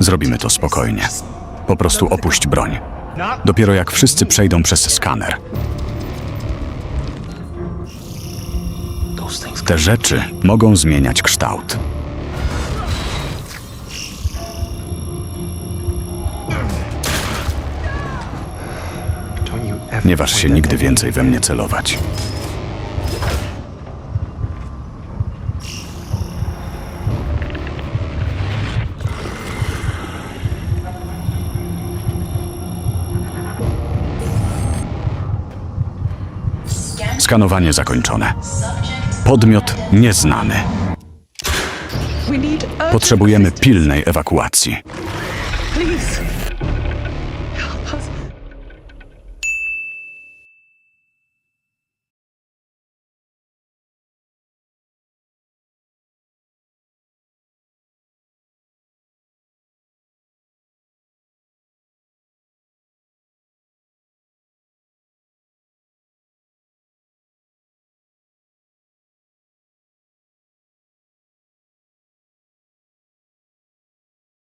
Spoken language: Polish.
Zrobimy to spokojnie. Po prostu opuść broń. Dopiero jak wszyscy przejdą przez skaner. Te rzeczy mogą zmieniać kształt. Nie waż się nigdy więcej we mnie celować. Skanowanie zakończone. Podmiot nieznany. Potrzebujemy pilnej ewakuacji. Please.